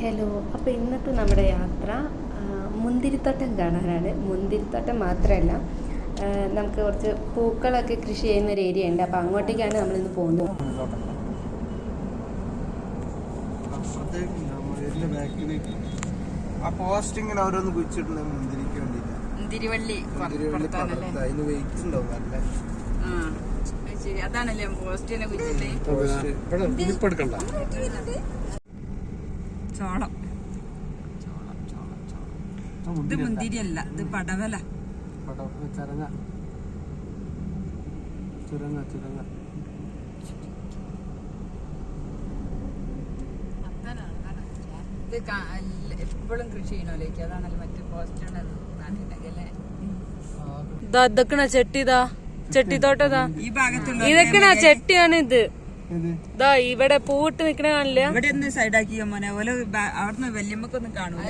Hello അപ്പോൾ ഇന്നത്തെ നമ്മുടെ യാത്ര മുന്തിരിത്തോട്ടം കാണാനാണ്. മുന്തിരിത്തോട്ടം മാത്രമല്ല നമുക്ക് കുറച്ച് പൂക്കളൊക്കെ കൃഷി ചെയ്യുന്ന ഒരു ഏരിയ ഉണ്ട്. അപ്പോൾ അങ്ങോട്ടേക്കാണ് നമ്മളിന്ന് പോകുന്നത്. ആ പോസ്റ്റ് ഇങ്ങനെ ഓരോന്ന് കുഴിച്ചിട്ടുണ്ട് മുന്തിരിക്ക് വേണ്ടിട്ട്? തിരുവള്ളി മുന്തിരി വള്ളി പടർത്ത് അതിന് വെയിറ്റ് ഉണ്ടാവും നല്ല ശരി. അതാണല്ലേ പോസ്റ്റിനെ കുറിച്ചില്ലേ പോസ്റ്റ് ചോളം. ഇത് മുന്തിരി അല്ല ഇത് പടവല. ചരങ്ങ. ചുരങ്ങ ചുരങ്ങ. ഇത് എപ്പോഴും കൃഷി ചെയ്യണോലേക്ക് അതാണല്ലോ മറ്റേ പോസ്റ്റ് നാട്ടിലല്ലേ ഇതൊക്കെണ ചെട്ടിതാ ചെട്ടിത്തോട്ടതാ ഇതൊക്കെണ ചെട്ടിയാണ് ഇത്? ഇത് ഇവിടെ പൂവിട്ട് നിക്കണ കാണില്ല? ഇവിടെ ഒന്ന് സൈഡാക്കി മോനെ? ഓല അവിടുന്ന് വല്യമ്മക്കൊന്നും കാണൂല.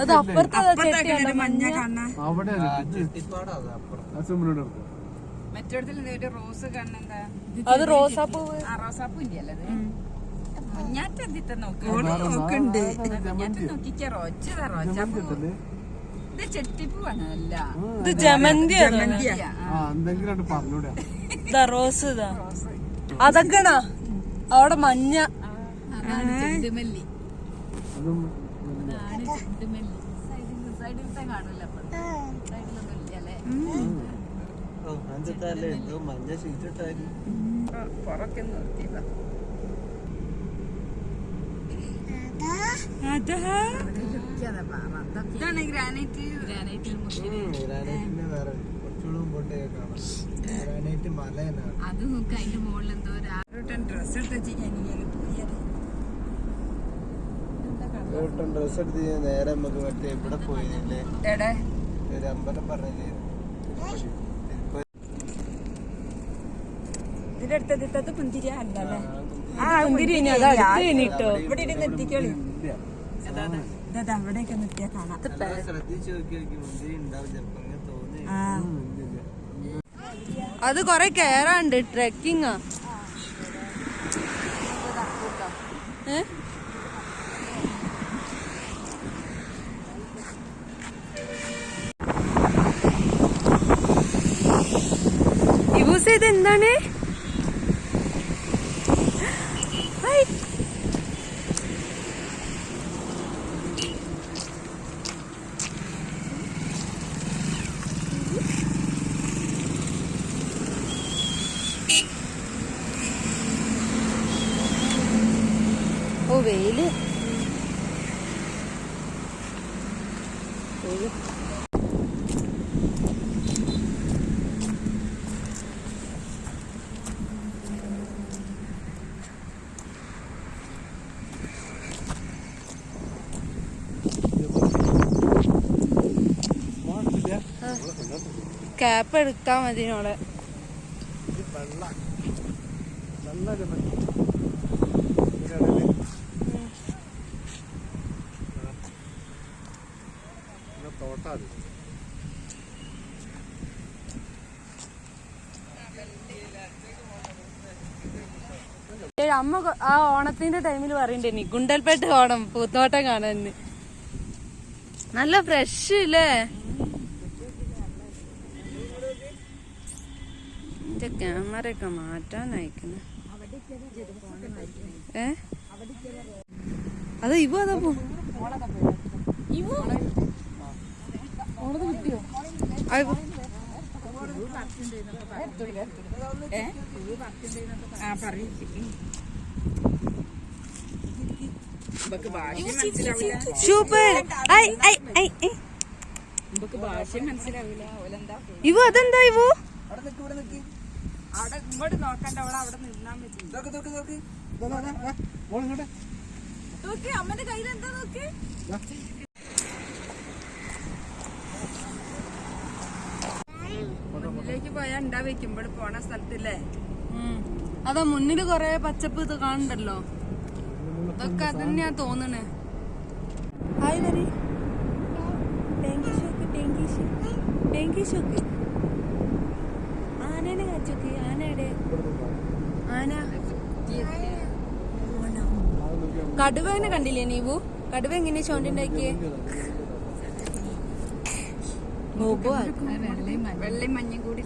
അത് അപ്പുറത്തെ അപ്പുറത്തേക്ക് മഞ്ഞ കാണാ മറ്റോടത്തിൽ റോസ് കാണുന്നെന്താ അത് റോസാപ്പൂ. റോസാപ്പൂ ഇല്ലല്ലോ നോക്കിക്ക റോച്ചതാ റോച്ചാപ്പൂ ഇത് ചെട്ടിപ്പൂവാണ് അല്ല ഇത് ജമന്തി എന്തെങ്കിലും പറഞ്ഞൂടാ. ഇതാ റോസ് ഇതാ. അതൊക്കെണാ? അവിടെ മഞ്ഞ. ചെണ്ടുമല്ലി. അതും സൈഡിലത്തെ കാണൂല സൈഡിലൊന്നും ഇല്ല അല്ലേ? എന്തോ മഞ്ഞ ഷീറ്റ് ഇട്ടായിരുന്നു പുറക്കെ നിർത്തിയതാ ഇതാണ് ഗ്രാനൈറ്റ് ഗ്രാനൈറ്റ് ഗ്രാനൈറ്റിന്റെ വേറെ കുറച്ചുകൂടെ മുമ്പോട്ടേ കാണാം. ഗ്രാനൈറ്റ് മല തന്നെയാണ് അത് നോക്ക് അതിന്റെ മുകളിൽ എന്തോ ഒരു ഡ്രസ് എടുത്ത് വെച്ചിങ്ങനെ പോയത്. ഏട്ടൻ ഡ്രസ് എടുത്ത് ഞാൻ നേരെ നമുക്ക് മറ്റേ ഇവിടെ പോയില്ലേ ഒരു അമ്പലം പറഞ്ഞില്ലേ? ഇതിന്റെ അടുത്തത് ഇട്ടത് കുന്തിരി. അല്ലല്ലേ ആ ഇനി അത് അടുത്ത് കഴിഞ്ഞിട്ടോ ഇവിടെ ഇരുന്ന് എത്തിക്കോളി. ഇതാ അവിടെയൊക്കെ നിർത്തിയാ കാണാം അത് കൊറേ കേറാണ്ട് ട്രെക്കിങ്ങാ ഏ? ചെയ്ത് എന്താണ്? ക്യാപ്പ് എടുക്കാൻ മതി നോളെ അമ്മ ആ ഓണത്തിന്റെ ടൈമിൽ പറയണ്ടേ ഗുണ്ടൽപേട്ട് ഓണം പൂത്തോട്ടം കാണാൻ. നല്ല ഫ്രഷ് ഇല്ലേ? എന്റെ ക്യാമറ ഒക്കെ മാറ്റാൻ അയക്കുന്നു ഏ? അത് ഇവ അതാ പോ സൂപ്പർ. ഐ ഐ ഐ ഇവ അതെന്താ ഇവ? അവിടെ അവിടെ ഇങ്ങോട്ട് നോക്കണ്ട അവളെ അവിടെ നിന്നാ മതി. നോക്ക് നോക്ക് നോക്ക്. ദാ. ഇങ്ങോട്ട്. നോക്കി അമ്മന്റെ കയ്യിൽ എന്താ നോക്ക്. മുന്നിലേക്ക് പോയാ ഉണ്ടാ വെക്കുമ്പോൾ പോണ സ്ഥലത്തില്ലേ? അതാ മുന്നിൽ കൊറേ പച്ചപ്പ് ഇത് കാണണ്ടല്ലോ ഇതൊക്കെ അതന്നെയാ തോന്നണേ. ഹായ് വരി ടെങ്കി ഷോക്ക് ടെങ്കി ഷോക്ക് ടെങ്കി ഷോക്ക് കടുവനെ കണ്ടില്ലേ നീവു? കടുവ എങ്ങനെയാ ചോണ്ടുണ്ടാക്കിയേ? വെള്ളയും മഞ്ഞയും കൂടി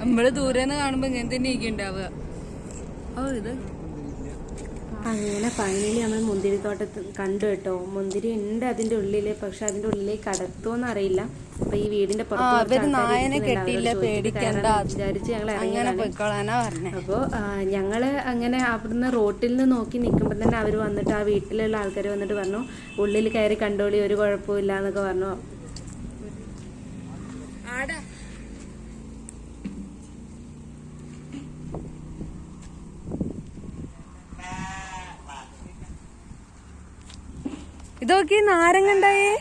നമ്മൾ ദൂരെന്ന് കാണുമ്പോ ഇങ്ങനെ തന്നെ ഉണ്ടാവുക ഓ ഇത്. അങ്ങനെ ഫൈനലി നമ്മൾ മുന്തിരിത്തോട്ടത്ത് കണ്ടു കേട്ടോ. മുന്തിരി ഉണ്ട് അതിന്റെ ഉള്ളിൽ പക്ഷെ അതിന്റെ ഉള്ളിലേക്ക് കടത്തുമെന്ന് അറിയില്ല അപ്പൊ ഈ വീടിന്റെ പുറത്ത് നായനെ കെട്ടിയില്ല, പേടിക്കണ്ട. വിചാരിച്ച് ഞങ്ങൾ അങ്ങനെ പോയിക്കോളാനാ അപ്പോൾ ഞങ്ങൾ അങ്ങനെ അവിടുന്ന് റോട്ടിൽ നിന്ന് നോക്കി നിൽക്കുമ്പോൾ തന്നെ അവർ വന്നിട്ട് ആ വീട്ടിലുള്ള ആൾക്കാർ വന്നിട്ട് പറഞ്ഞു ഉള്ളിൽ കയറി കണ്ടോളി ഒരു കുഴപ്പമില്ല എന്നൊക്കെ പറഞ്ഞു. ഇതൊക്കെ നാരങ്ങ ഉണ്ടായേ?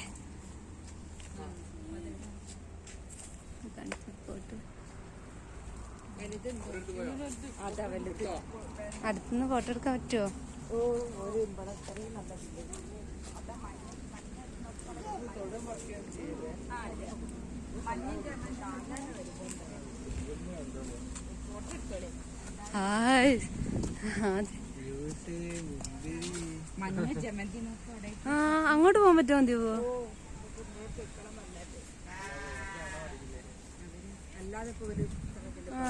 അടുത്തുനിന്ന് ഫോട്ടോ എടുക്കാൻ പറ്റുമോ ഹായ്. ആ അങ്ങോട്ട് പോകാൻ പറ്റുമോ ദീപു അല്ലാതെ ആ.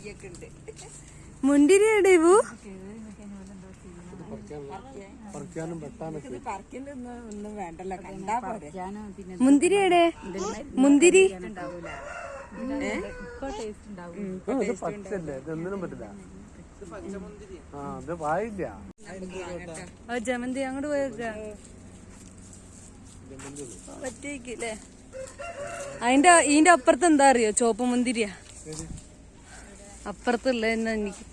ഇതൊന്നിനും ഉണ്ട് മുണ്ടിരിയുടെ വായില്ല. ഓ ജമന്തി അങ്ങോട്ട് പോയേക്ക പറ്റേക്കില്ലേ അതിന്റെ ഇതിന്റെ അപ്പുറത്ത് എന്താ അറിയോ? ചോപ്പ് മുന്തിരിയാ. അപ്പുറത്തുള്ള എന്നാ എനിക്ക്.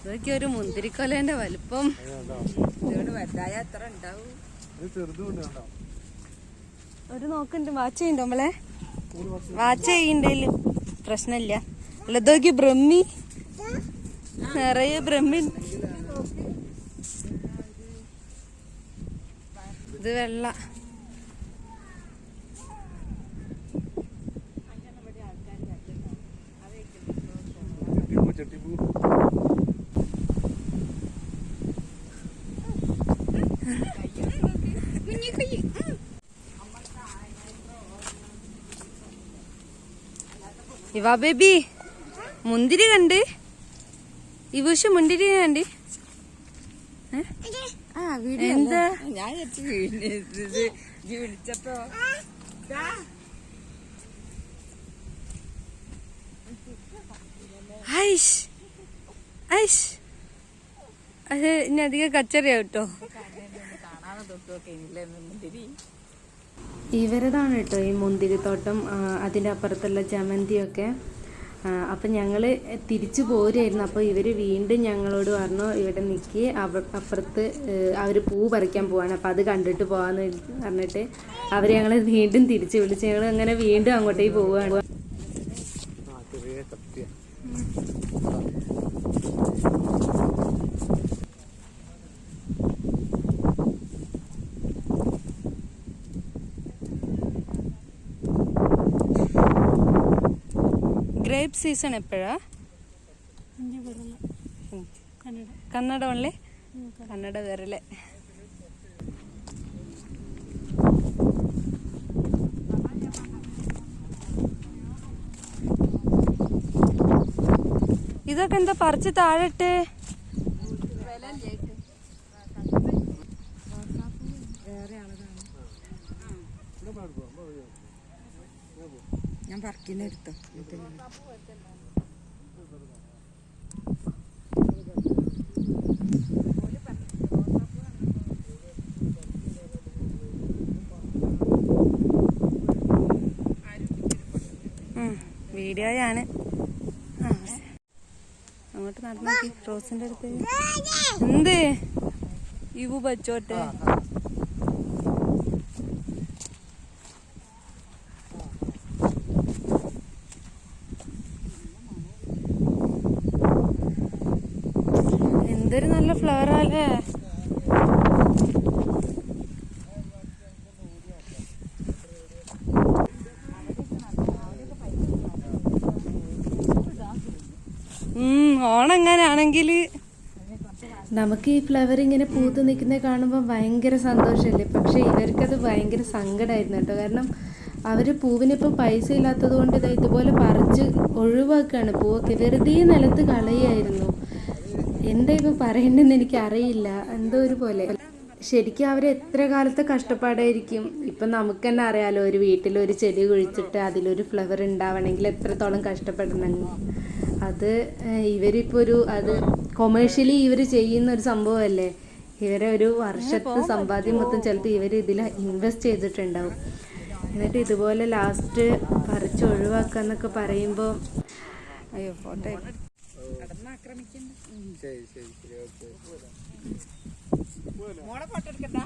ഇതൊക്കെ ഒരു മുന്തിരിക്കൊലേന്റെ വലിപ്പം. വലുതായ എത്ര ഉണ്ടാവും. ഒരു നോക്കുന്നുണ്ട്. വാച്ച് ചെയ്യണ്ടോ നമ്മളെ വാച്ച് ചെയ്യണ്ടേൽ. പ്രശ്നമില്ല. അല്ല ഇതൊക്കെ ബ്രഹ്മി. നിറയെ ബ്രഹ്മി. ഇത് വെള്ള. ഇവാ ബേബി. മുന്തിരി കണ്ട്. ഇവൂഷ് മുന്തിരി കണ്ട്. എന്താ? ഞാൻ വിളിച്ചപ്പോ. ഐഷ്. ഐഷ്. അത് ഇനി അധികം കച്ചറിയാ കേട്ടോ. കാണാതെ തൊട്ടൊക്കെ ഇല്ലേ മുന്തിരി. ഇവരതാണ് കേട്ടോ ഈ മുന്തിരിത്തോട്ടം അതിന്റെ അപ്പുറത്തുള്ള ജമന്തിയൊക്കെ. അപ്പം ഞങ്ങൾ തിരിച്ചു പോരുമായിരുന്നു അപ്പോൾ ഇവർ വീണ്ടും ഞങ്ങളോട് പറഞ്ഞു ഇവിടെ നിൽക്കി അവ അപ്പുറത്ത് അവർ പൂ പറിക്കാൻ പോവാണ്. അപ്പോൾ അത് കണ്ടിട്ട് പോകാമെന്ന് പറഞ്ഞിട്ട് അവർ ഞങ്ങളെ വീണ്ടും തിരിച്ചു വിളിച്ച് ഞങ്ങൾ അങ്ങനെ വീണ്ടും അങ്ങോട്ടേക്ക് പോവുകയാണ് ആ ചെറിയ കത്തിയ ഗ്രേപ്പ് സീസൺ എപ്പോഴാ? കന്നഡ. ഉള്ളേ കന്നഡ. വരല്ലേ. ഇതൊക്കെ എന്താ പറിച്ച് താഴെട്ട് ഞാൻ വർക്കിന്ന് എടുത്തു. വീഡിയോയാണ്. അങ്ങോട്ട് നടന്നു റോസിന്റെ അടുത്ത്. എന്ത്? ഇവ പച്ചോട്ടെ. ഉം ഓണെങ്ങനാണെങ്കിൽ നമുക്ക് ഈ ഫ്ലവർ ഇങ്ങനെ പൂത്ത് നിൽക്കുന്നത് കാണുമ്പോൾ ഭയങ്കര സന്തോഷമല്ലേ പക്ഷെ ഇവർക്കത് ഭയങ്കര സങ്കടമായിരുന്നു കേട്ടോ. കാരണം അവർ പൂവിനിപ്പോൾ പൈസ ഇല്ലാത്തത് കൊണ്ട് ഇതേ ഇതുപോലെ പറിച്ച് ഒഴിവാക്കുകയാണ് പൂവൊക്കെ വെറുതെ നിലത്ത് കളയായിരുന്നു. എന്താ ഇപ്പം പറയണ്ടെന്ന് എനിക്ക് അറിയില്ല എന്തോ ഒരു പോലെ. ശരിക്കും അവർ എത്ര കാലത്തെ കഷ്ടപ്പാടായിരിക്കും. ഇപ്പം നമുക്ക് തന്നെ അറിയാലോ ഒരു വീട്ടിൽ ഒരു ചെടി കുഴിച്ചിട്ട് അതിലൊരു ഫ്ലവർ ഉണ്ടാവണമെങ്കിൽ എത്രത്തോളം കഷ്ടപ്പെടണം. അത് ഇവരിപ്പോ ഇവരിപ്പോൾ ഒരു അത് കൊമേഴ്ഷ്യലി ഇവർ ചെയ്യുന്ന ഒരു സംഭവമല്ലേ? ഇവരെ ഒരു വർഷത്തെ സമ്പാദ്യം മൊത്തം ചിലപ്പോൾ ഇവർ ഇതിൽ ഇൻവെസ്റ്റ് ചെയ്തിട്ടുണ്ടാവും. എന്നിട്ട് ഇതുപോലെ ലാസ്റ്റ് പറിച്ച് ഒഴിവാക്കുക എന്നൊക്കെ പറയുമ്പോൾ അയ്യോ ഫോട്ടോ ശരി ശരി ശരി. ഓക്കെ മോളെ ഫോട്ടോ എടുക്കണ്ട?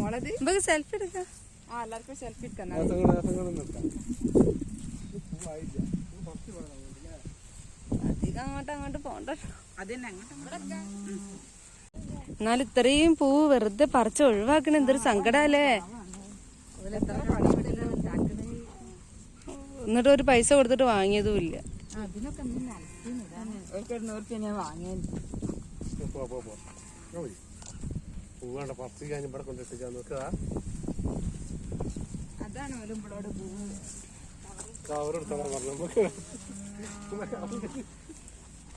മോളത്? നമുക്ക് സെൽഫി എടുക്കാം. ആ എല്ലാവർക്കും സെൽഫി നിർത്താം അധികം അങ്ങോട്ട് അങ്ങോട്ട് പോണ്ടല്ലോ. അതന്നെ അങ്ങോട്ട് എന്നാൽ ഇത്രയും പൂ വെറുതെ പറിച്ച് ഒഴിവാക്കണ എന്തൊരു സങ്കടല്ലേ? എന്നിട്ട് ഒരു പൈസ കൊടുത്തിട്ട് വാങ്ങിയതും ഇല്ല. ഞാൻ വാങ്ങിയത് പോ പോ പോ. ഓയ് പൂവാണ്ട പറിച്ച് ഞാൻ ഇവിടെ കൊണ്ടിട്ട് നോക്കുക അതാണ് കവറെടുത്താ പറഞ്ഞു.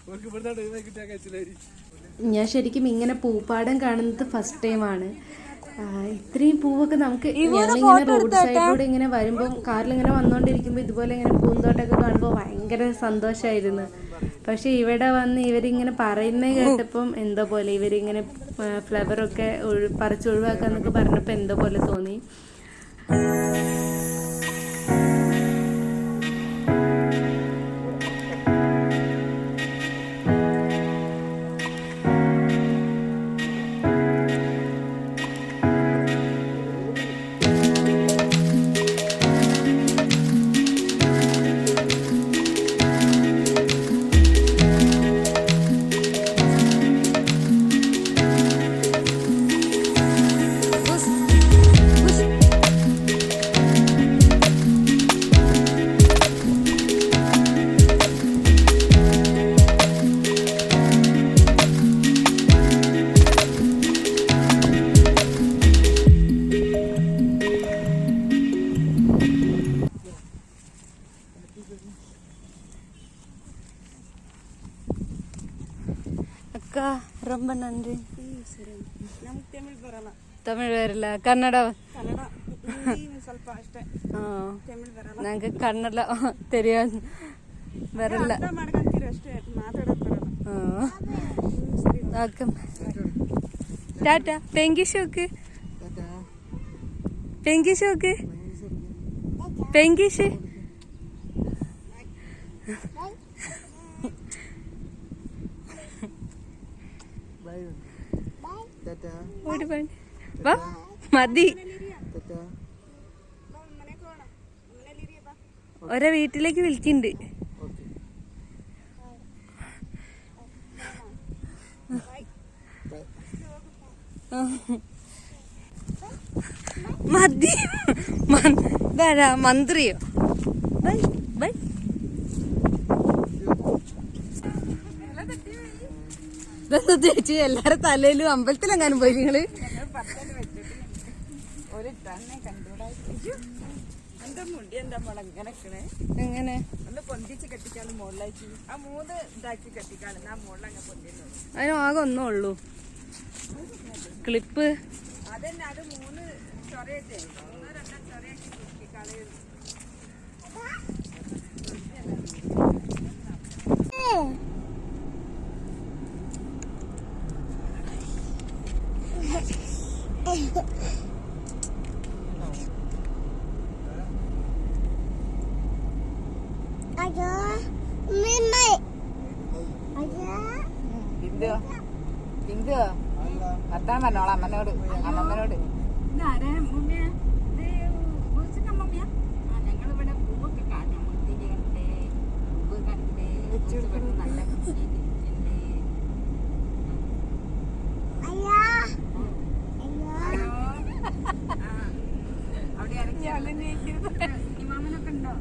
നമുക്ക് കിട്ടിയാൽ ഞാൻ ശരിക്കും ഇങ്ങനെ പൂപ്പാടം കാണുന്നത് ഫസ്റ്റ് ടൈം ആണ്. ഇത്രയും പൂവൊക്കെ നമുക്ക് ഞങ്ങളിങ്ങനെ റോഡ് സൈഡിലൂടെ ഇങ്ങനെ വരുമ്പോൾ കാറിൽ ഇങ്ങനെ വന്നുകൊണ്ടിരിക്കുമ്പോൾ ഇതുപോലെ ഇങ്ങനെ പൂന്തോട്ടമൊക്കെ കാണുമ്പോൾ ഭയങ്കര സന്തോഷമായിരുന്നു പക്ഷെ ഇവിടെ വന്ന് ഇവരിങ്ങനെ പറയുന്നത് കേട്ടപ്പം എന്തോ പോലെ ഇവരിങ്ങനെ ഫ്ലവറൊക്കെ ഒഴിവാക്കാന്നൊക്കെ പറഞ്ഞപ്പോൾ എന്തോ പോലെ തോന്നി. ತಮಿಳ್ ಬರಲ್ಲ ಕನ್ನಡ ಸ್ವಲ್ಪ ಅಷ್ಟೇ ಹಾ ತಮಿಳ್ ಬರಲ್ಲ ನಂಗೆ ಕನ್ನಡ ತೆರಿಯೋದು ಬರಲ್ಲ ಅರ್ಥ ಮಾಡ್ಕೊಂತೀರಿ ಅಷ್ಟೇ ಮಾತಾಡಕ್ ಬರಲ್ಲ ಹಾ ಅಕ್ಕ ಟಾಟಾ മതി. ഒരെ വീട്ടിലേക്ക് വിളിക്കുന്നുണ്ട് മതി. ഇതാരാ? മന്ത്രിയോ? Bye bye. ചേച്ചി? എല്ലാരും തലയിലും അമ്പലത്തിലെങ്ങാനും പോയി നിങ്ങൾ? കണ്ടൂടാ മുണ്ടി എന്താ മോളെ ഇങ്ങനെ നിക്കണേ? എങ്ങനെ? ഒന്ന് പൊന്തിച്ച് കെട്ടിക്കാളും മുകളിലേക്ക് ആ മൂന്ന് ഇതാക്കി കെട്ടിക്കാളും ആ മുകളിലങ്ങ് പൊന്തിന്നു അതിന് ആകെ ഒന്നേ ഉള്ളൂ. ക്ലിപ്പ്. അതന്നെ അത് മൂന്ന് ചൊറയട്ടെ മൂന്നോ രണ്ടോ ചൊറയാക്കി കുട്ടിക്കളയും ബിന്ദു ബിന്ദു വർത്താൻ പറഞ്ഞോളാം അമ്മനോട് അമ്മമ്മനോട്. അവിടെ പൂവൊക്കെ കാണാം മുന്തിരി കണ്ടേ പൂവ് കണ്ടേ ഇവിടെ നല്ല കുട്ടിയില്ലേ അവിടെ ഇറക്കി ഇമാമനൊക്കെ ഉണ്ടോ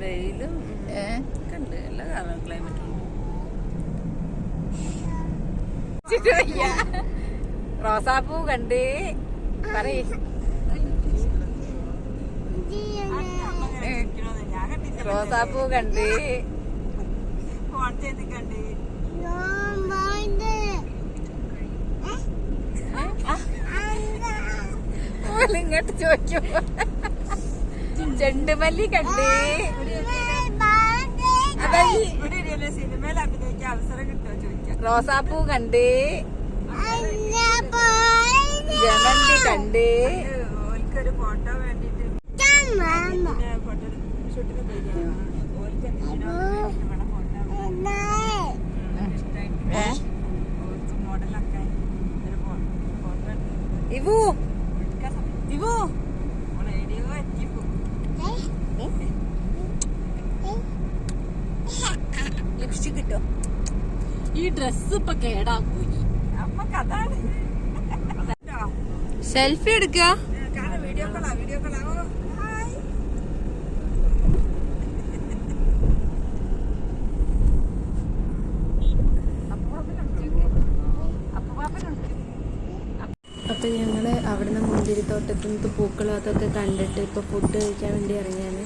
വെയിലും ഒക്കെ ഉണ്ട് എല്ലാ കാലം ക്ലൈമറ്റ് റോസാപ്പൂ കണ്ട് റോസാപ്പൂ കണ്ട്. ഇങ്ങോട്ട് ചോദിക്കുമ്പോ ചെണ്ടുമല്ലി കണ്ട്. സിനിമയിൽ അഭിനയിക്കാൻ അവസരം കിട്ടും. റോസാപ്പൂ കണ്ട്? ജമന്തി കണ്ട്? ഓൽക്കൊരു ഫോട്ടോ വേണ്ടിട്ട് ഇവു. ഇവു റേഡിയോ എത്തിപ്പോ ലിപ്സ്റ്റിക് കിട്ടോ ഈ ഡ്രസ് ഇപ്പൊ അതാണ് സെൽഫി എടുക്ക? അപ്പൊ ഞങ്ങൾ അപ്പോൾ ഞങ്ങൾ അവിടുന്ന് മുന്തിരിത്തോട്ടത്തു നിന്ന് പൂക്കളും അതൊക്കെ കണ്ടിട്ട് ഇപ്പോൾ ഫുഡ് കഴിക്കാൻ വേണ്ടി ഇറങ്ങിയാണ്.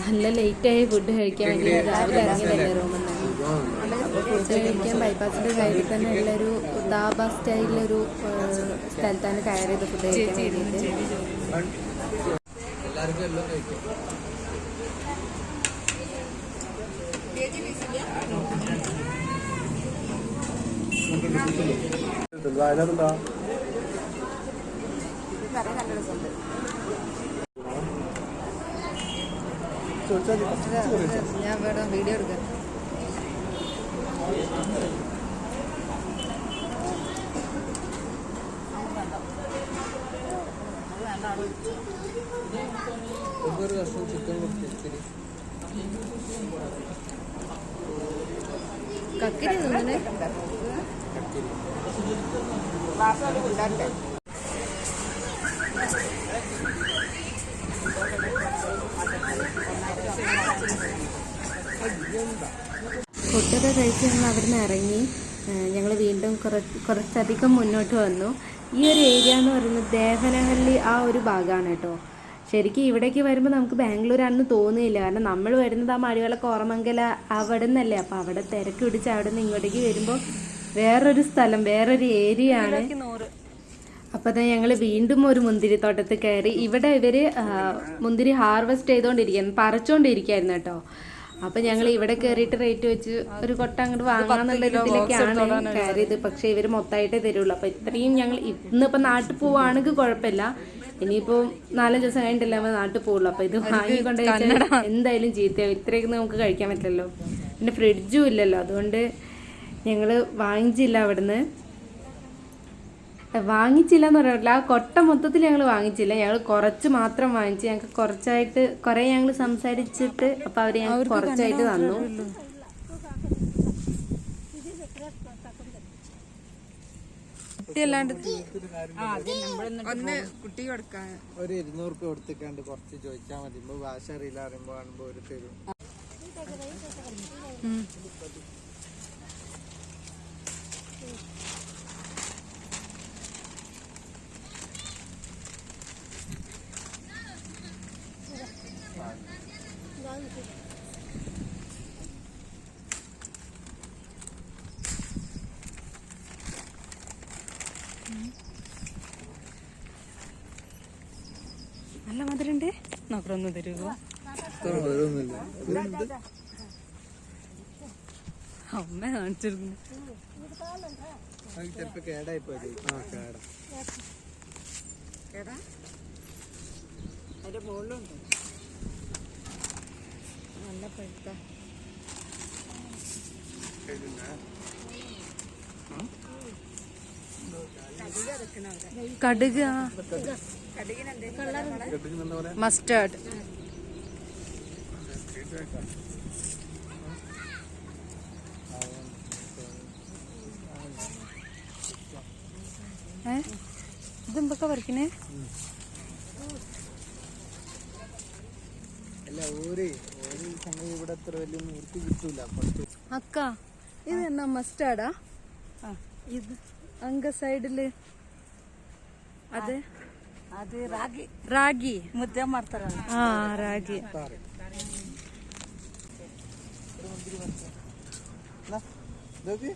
നല്ല ലേറ്റായി ഫുഡ് കഴിക്കാൻ വേണ്ടി രാവിലെ ഇറങ്ങിയതല്ലേ റൂമിൽ നിന്ന് ഫുഡ് കഴിക്കാൻ ബൈപ്പാസിന്റെ സൈഡിൽ തന്നെ ഉള്ളൊരു ദാബ സ്റ്റൈലിലൊരു സ്ഥലത്താണ് കയറിയത് ഫുഡ് കഴിക്കാൻ വേണ്ടിയിട്ട്. ഞാൻ വേണം വീഡിയോ എടുക്കാം. ഒന്നൊരു കഷ്ണം ചിക്കൻ കൊടുത്തിരി കക്കരി തോന്നുന്നു ഫുഡൊക്കെ കഴിച്ച് ഞങ്ങൾ അവിടുന്ന് ഇറങ്ങി ഞങ്ങൾ വീണ്ടും കുറച്ച് കുറച്ചധികം മുന്നോട്ട് വന്നു. ഈ ഒരു ഏരിയ എന്ന് പറയുന്നത് ദേവനഹള്ളി ആ ഒരു ഭാഗമാണ് കേട്ടോ. ശരിക്കും ഇവിടേക്ക് വരുമ്പോൾ നമുക്ക് ബാംഗ്ലൂരാണെന്ന് തോന്നുന്നില്ല. കാരണം നമ്മൾ വരുന്നത് ആ മഴവിള കോറമംഗല അവിടെ നിന്നല്ലേ അപ്പോൾ അവിടെ തിരക്ക് പിടിച്ച് അവിടെ നിന്ന് ഇങ്ങോട്ടേക്ക് വരുമ്പോൾ വേറൊരു സ്ഥലം വേറൊരു ഏരിയ ആണ് അപ്പോൾ തന്നെ ഞങ്ങൾ വീണ്ടും ഒരു മുന്തിരിത്തോട്ടത്തിൽ കയറി. ഇവിടെ ഇവർ മുന്തിരി ഹാർവെസ്റ്റ് ചെയ്തുകൊണ്ടിരിക്കുന്നു പറിച്ചുകൊണ്ടിരിക്കുകയായിരുന്നു കേട്ടോ. അപ്പോൾ ഞങ്ങൾ ഇവിടെ കയറിയിട്ട് റേറ്റ് വെച്ച് ഒരു കൊട്ട അങ്ങോട്ട് വാങ്ങാന്നുള്ള ഇതിലൊക്കെയാണ് കയറിയത് പക്ഷെ ഇവർ മൊത്തമായിട്ടേ തരുള്ളൂ. അപ്പൊ ഇത്രയും ഞങ്ങൾ ഇന്നിപ്പോ നാട്ടിൽ പോവാണെങ്കിൽ കുഴപ്പമില്ല ഇനിയിപ്പോ നാലഞ്ച് ദിവസം കഴിഞ്ഞിട്ടല്ലേ നമ്മൾ നാട്ടിൽ പോകുള്ളൂ അപ്പൊ ഇത് വാങ്ങിക്കൊണ്ട് എന്തായാലും ചീത്തയാവും ഇത്രയൊക്കെ നമുക്ക് കഴിക്കാൻ പറ്റില്ലല്ലോ. പിന്നെ ഫ്രിഡ്ജും ഇല്ലല്ലോ. അതുകൊണ്ട് ഞങ്ങൾ വാങ്ങിച്ചില്ല അവിടുന്ന്. വാങ്ങിച്ചില്ല എന്ന് പറയാറില്ല ആ കൊട്ട മൊത്തത്തിൽ ഞങ്ങൾ വാങ്ങിച്ചില്ല. ഞങ്ങൾ കുറച്ച് മാത്രം വാങ്ങിച്ച് ഞങ്ങൾക്ക് കുറച്ചായിട്ട് കുറെ ഞങ്ങൾ സംസാരിച്ചിട്ട് അപ്പൊ അവർ ഞങ്ങൾക്ക് കുറച്ചായിട്ട് തന്നു ഒന്ന് കുട്ടി കൊടുക്കാൻ. ഒരു ഇരുന്നൂറ് രൂപ കൊടുത്തിക്കാണ്ട് കുറച്ച് ചോദിച്ചാൽ മതി. ഭാഷ അറിയില്ല ഒരു തരും മധുരണ്ട് നോക്കറൊന്ന് തരുമോ അമ്മ കാണിച്ചിരുന്നു. ചിലപ്പോ കേടായി പോയി. ആ കേടാ. അതിന്റെ മുകളിലുണ്ട്. നല്ല പഴുത്ത. കടുക്. മസ്റ്റേർഡ് ഇത് എന്തൊക്കെ കിട്ടൂല. അക്ക ഇത് എന്നാ മസ്റ്റാർഡാ ഇത് അങ്ക സൈഡിൽ അതെ? അത് ರಾಗಿ ರಾಗಿ ಮುದ್ದೆ ಮಾಡ್ತಾರ ആ ರಾಗಿ താറ് ഇതൊക്കെ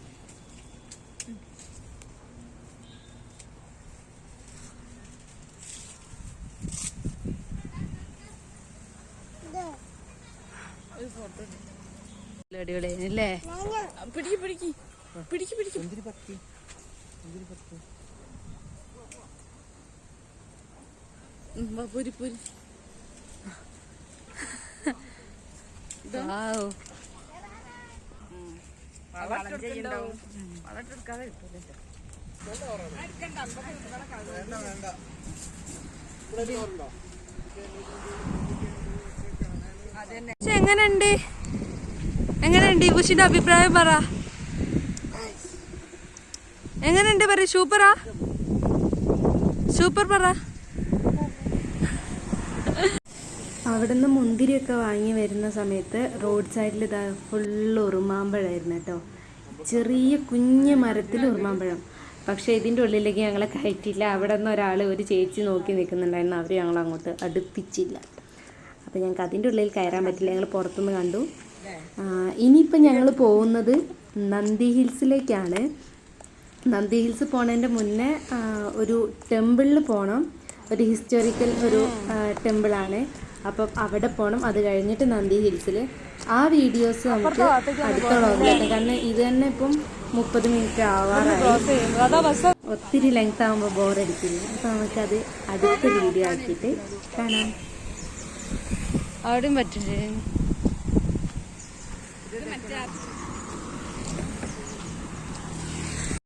അടിപൊളിയാണല്ലേ പിടിക്ക് പിടിക്ക് പിടിക്ക് പിടിക്ക് ഒരു ചോറുണ്ടോ പക്ഷെ എങ്ങനെയുണ്ട് എങ്ങനെയുണ്ട്? ഇബുഷിന്റെ ബുഷിന്റെ അഭിപ്രായം പറ. എങ്ങനെയുണ്ട്? പറ സൂപ്പറാ സൂപ്പർ പറ. അവിടുന്ന് മുന്തിരിയൊക്കെ വാങ്ങി വരുന്ന സമയത്ത് റോഡ് സൈഡിൽ ഇതാ ഫുള്ള് ഉറുമാമ്പഴമായിരുന്നു കേട്ടോ. ചെറിയ കുഞ്ഞു മരത്തിൽ ഉറുമാമ്പഴം. പക്ഷേ ഇതിന്റെ ഉള്ളിലേക്ക് ഞങ്ങളെ കയറ്റിയില്ല. അവിടെ നിന്ന് ഒരാൾ ഒരു ചേച്ചി നോക്കി നിൽക്കുന്നുണ്ടായിരുന്നു. അവർ ഞങ്ങൾ അങ്ങോട്ട് അടുപ്പിച്ചില്ല. അപ്പോൾ ഞങ്ങൾക്ക് അതിന്റെ ഉള്ളിൽ കയറാൻ പറ്റില്ല. ഞങ്ങൾ പുറത്തുനിന്ന് കണ്ടു. ഇനിയിപ്പോൾ ഞങ്ങൾ പോകുന്നത് നന്ദി ഹിൽസിലേക്കാണ്. നന്ദി ഹിൽസ് പോണതിന്റെ മുന്നേ ഒരു ടെമ്പിളിൽ പോകണം ഒരു ഹിസ്റ്റോറിക്കൽ ഒരു ടെമ്പിളാണ്. അപ്പം അവിടെ പോകണം അത് കഴിഞ്ഞിട്ട് നന്ദി ഹിൽസിൽ. ആ വീഡിയോസ് നമുക്ക് അടുത്ത വ്ളോഗിലേക്ക് കാരണം ഇത് തന്നെ ഇപ്പം മുപ്പത് മിനിറ്റ് ആവാറായി. ഒത്തിരി ലെങ്ത് ആകുമ്പോൾ ബോറടിക്കില്ല അപ്പം നമുക്കത് അടുത്ത വീഡിയോ ആക്കിയിട്ട് കാണാം. അവിടെയും പറ്റില്ല?